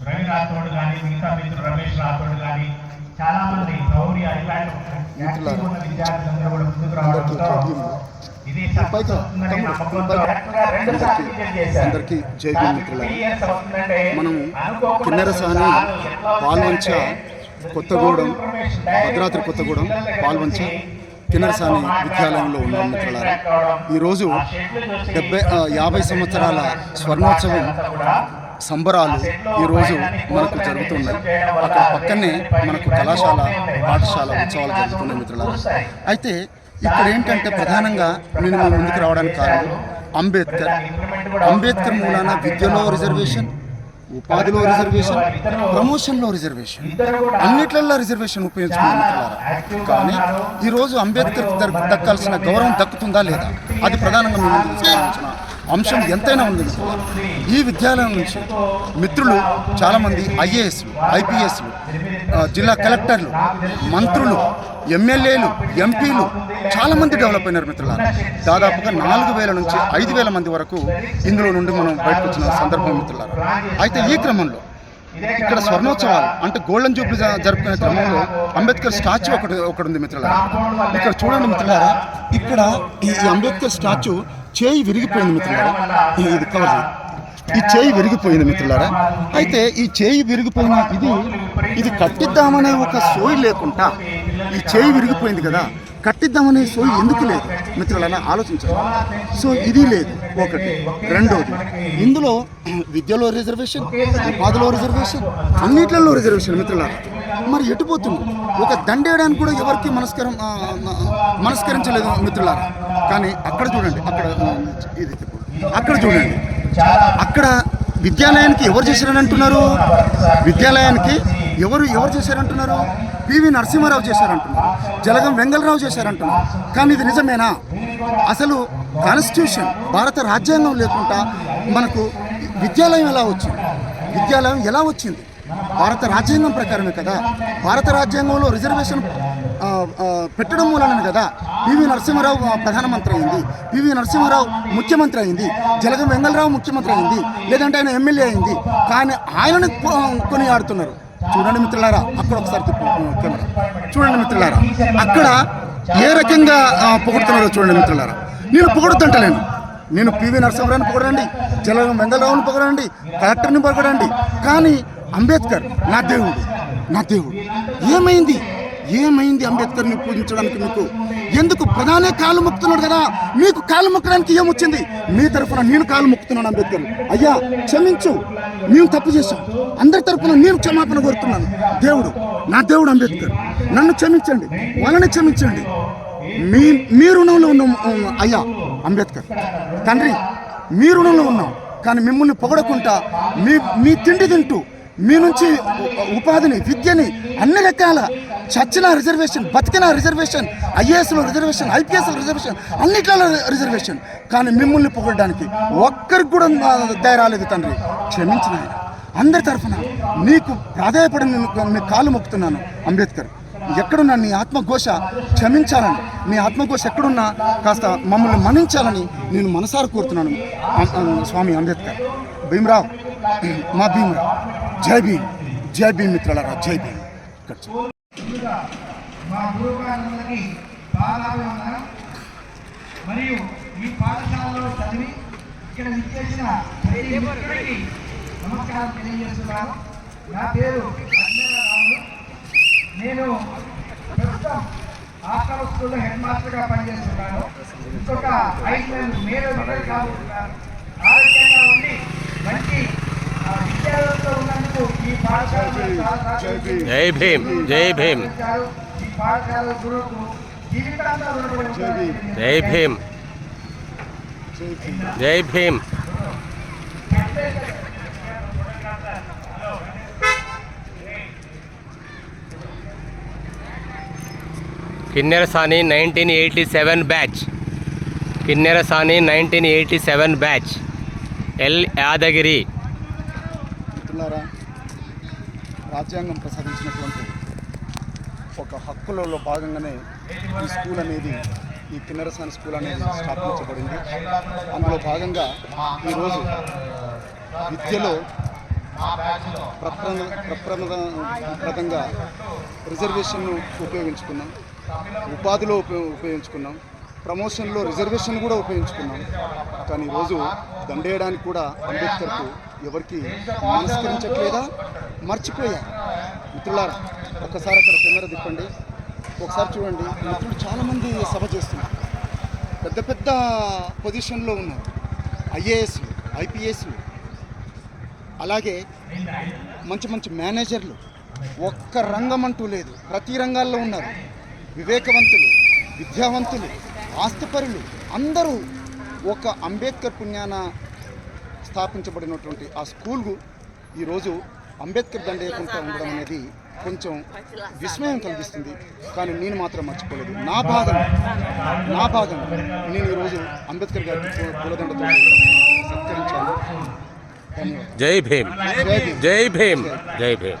రవి రాథోడ్ కానీ మిగతా మిత్రులు రమేష్ రాథోడ్ కానీ చాలా మంది గౌరీ ఇలాంటి ఉన్న విద్యార్థులందరూ కూడా ముందుకు రావడంతో ఇది. అందరికీ జై కిన్నెరసాని, పాల్వంచ, కొత్తగూడెం, భద్రాద్రి కొత్తగూడెం, పాల్వంచ, కిన్నెరసాని విద్యాలయంలో ఉన్నాం మిత్రులారా. ఈరోజు డెబ్బై యాభై సంవత్సరాల స్వర్ణోత్సవం సంబరాలు ఈరోజు మనకు జరుగుతున్నాయి. అక్కడ పక్కనే మనకు కళాశాల పాఠశాల ఉత్సవాలు జరుగుతున్నాయి మిత్రులారా. అయితే ఇక్కడ ఏంటంటే ప్రధానంగా నేను ముందుకు రావడానికి కారణం అంబేద్కర్. అంబేద్కర్ మూలాన విద్యలో రిజర్వేషన్ ఉపాధిలో రిజర్వేషన్ ప్రమోషన్లో రిజర్వేషన్ అన్నిట్లలో రిజర్వేషన్ ఉపయోగించుకున్నాం కానీ ఈరోజు అంబేద్కర్ దక్కాల్సిన గౌరవం దక్కుతుందా లేదా? అది ప్రధానంగా మేము ముందుకు అంశం ఎంతైనా ఉంది. ఈ విద్యాలయం నుంచి మిత్రులు చాలామంది ఐఏఎస్లు ఐపీఎస్లు జిల్లా కలెక్టర్లు మంత్రులు ఎమ్మెల్యేలు ఎంపీలు చాలామంది డెవలప్ అయినారు మిత్రులారా. దాదాపుగా నాలుగు వేల నుంచి ఐదు వేల మంది వరకు ఇందులో నుండి మనం బయటకు వచ్చిన సందర్భం మిత్రులారా. అయితే ఈ క్రమంలో ఇక్కడ స్వర్ణోత్సవాలు అంటే గోల్డెన్ జూబ్లీ జరుపుకునే క్రమంలో అంబేద్కర్ స్టాచ్యూ ఒకటి ఒకటి ఉంది మిత్రులారా. ఇక్కడ చూడండి మిత్రులారా ఇక్కడ ఈ అంబేద్కర్ స్టాచ్యూ చేయి విరిగిపోయింది మిత్రులారా? ఇది కవర్ ఈ చేయి విరిగిపోయింది మిత్రులారా? అయితే ఈ చేయి విరిగిపోయిన ఇది ఇది కట్టిద్దామనే ఒక సోయి లేకుండా ఈ చేయి విరిగిపోయింది కదా కట్టిద్దామనే సోయి ఎందుకు లేదు? మిత్రులారా ఆలోచించాలి సో ఇది లేదు ఒకటి. రెండోది ఇందులో విద్యలో రిజర్వేషన్ ఉపాధిలో రిజర్వేషన్ అన్నిట్లలో రిజర్వేషన్ మిత్రులారా. మరి ఎటుపోతుంది ఒక దండేయడానికి కూడా ఎవరికి మనస్కరం మనస్కరించలేదు మిత్రులారా. కానీ అక్కడ చూడండి అక్కడ ఇది అక్కడ చూడండి. అక్కడ విద్యాలయానికి ఎవరు చేశారని అంటున్నారు విద్యాలయానికి ఎవరు ఎవరు చేశారంటున్నారు? పివి నరసింహారావు చేశారంటున్నారు. జలగం వెంగళరావు చేశారంటున్నారు. కానీ ఇది నిజమేనా? అసలు కాన్స్టిట్యూషన్ భారత రాజ్యాంగం లేకుండా మనకు విద్యాలయం ఎలా వచ్చింది? విద్యాలయం ఎలా వచ్చింది? భారత రాజ్యాంగం ప్రకారమే కదా? భారత రాజ్యాంగంలో రిజర్వేషన్ పెట్టడం మూలనే కదా? పివి నరసింహారావు ప్రధానమంత్రి అయింది. పివి నరసింహారావు ముఖ్యమంత్రి అయింది. జలగం వెంగళరావు ముఖ్యమంత్రి అయింది. లేదంటే ఆయన ఎమ్మెల్యే అయింది. కానీ ఆయనను కొనియాడుతున్నారు కొని ఆడుతున్నారు చూడండి మిత్రులారా అక్కడ ఒకసారి కెమెరా. చూడండి మిత్రులారా అక్కడ ఏ రకంగా పొగుడుతున్నారో చూడండి మిత్రులారా. నేను పొగుడుతుంటలేను. నేను పివి నరసింహరావుని పొగడండి జలగం వెంగళరావుని పొగడండి కలెక్టర్ని పొగడండి. కానీ అంబేద్కర్ నా దేవుడు నా దేవుడు. ఏమైంది? ఏమైంది అంబేద్కర్ని పూజించడానికి మీకు? ఎందుకు ప్రధానే కాలు మొక్కుతున్నాడు కదా? మీకు కాలు మొక్కడానికి ఏమొచ్చింది? మీ తరఫున నేను కాలు మొక్కుతున్నాను అంబేద్కర్. అయ్యా క్షమించు. మేము తప్పు చేశాం. అందరి తరఫున నేను క్షమాపణ కోరుతున్నాను. దేవుడు నా దేవుడు అంబేద్కర్ నన్ను క్షమించండి. వాళ్ళని క్షమించండి. మీ మీ రుణంలో ఉన్నాం అయ్యా అంబేద్కర్. తండ్రి మీ రుణంలో ఉన్నాం. కానీ మిమ్మల్ని పొగడకుండా మీ మీ తిండి తింటూ మీ నుంచి ఉపాధిని విద్యని అన్ని రకాల చచ్చిన రిజర్వేషన్ బతికిన రిజర్వేషన్ ఐఏఎస్లో రిజర్వేషన్ ఐపీఎస్లో రిజర్వేషన్ అన్నిట్లలో రిజర్వేషన్. కానీ మిమ్మల్ని పొగడడానికి ఒక్కరికి కూడా ఆ, రాలేదు తండ్రి. క్షమించిన ఆయన అందరి తరఫున నీకు ప్రాధాయపడి నేను కాలు మొక్కుతున్నాను అంబేద్కర్. ఎక్కడున్నా నీ ఆత్మఘోష క్షమించాలని నీ ఆత్మఘోష ఎక్కడున్నా కాస్త మమ్మల్ని మన్నించాలని నేను మనసారా కోరుతున్నాను స్వామి అంబేద్కర్. భీమరావు మా భీమరావు. జై భీమ్ జై భీమ్ మిత్రులారా జై భీమ్. మరియు ఈ పాఠశాలలో చదివి ఇక్కడ విచ్చేసిన ప్రతి నమస్కారం తెలియజేస్తున్నాను. నా పేరు రాములు నేను ప్రస్తుతం హాస్టల్ స్కూల్లో హెడ్ మాస్టర్గా పనిచేస్తున్నాను. ఇంకొక ఐదు నెలలు మేలు రిటైర్ కాబోతున్నాను ఆరోగ్యంగా ఉండి మంచి ఆ, విద్యార్థులతో ఉన్నందుకు ఈ పాఠశాలలో చాలా సహకరించింది. జై భీమ్ జై భీమ్ ఈ పాఠశాల గురువుకు జీవితాంతం రుణపడి ఉంటానని జై భీమ్ జై Bhim Kinnerasani nineteen eighty seven batch Kinnerasani nineteen eighty seven batch L Yadagiri మిత్రులారా రాజ్యాంగం ప్రసాదించినటువంటి ఒక హక్కులలో భాగంగానే ఈ స్కూల్ అనేది ఈ కిన్నరసాని స్కూల్ అనేది స్థాపించబడింది. అందులో భాగంగా ఈరోజు విద్యలో ప్రప్రద ప్రప్రద రిజర్వేషన్ను ఉపయోగించుకున్నాం. ఉపాధిలో ఉపయోగించుకున్నాం. ప్రమోషన్లో రిజర్వేషన్ కూడా ఉపయోగించుకున్నాం. కానీ ఈరోజు దండేయడానికి కూడా అంబేద్కర్కు ఎవరికి మనస్కరించట్లేదా? మర్చిపోయా. మిత్రులారా ఒక్కసారి అక్కడ కెమెరా తిప్పండి. ఒకసారి చూడండి. మిత్రులు చాలామంది సభ చేస్తున్నారు. పెద్ద పెద్ద పొజిషన్లో ఉన్నారు. ఐఏఎస్లు ఐపీఎస్లు అలాగే మంచి మంచి మేనేజర్లు. ఒక్క రంగం అంటూ లేదు. ప్రతి రంగాల్లో ఉన్నారు. వివేకవంతులు విద్యావంతులు ఆస్తిపరులు అందరూ ఒక అంబేద్కర్ పుణ్యాన స్థాపించబడినటువంటి ఆ స్కూల్కు ఈరోజు అంబేద్కర్ దండేయకుండా ఉండడం అనేది కొంచెం విస్మయం కలిగిస్తుంది. కానీ నేను మాత్రం మర్చిపోలేదు. నా భాగం నా భాగం నేను ఈరోజు అంబేద్కర్ గారికి పూ- పూలదండతో సత్కరించాను. జై భీమ్. జై భీమ్. జై భీమ్.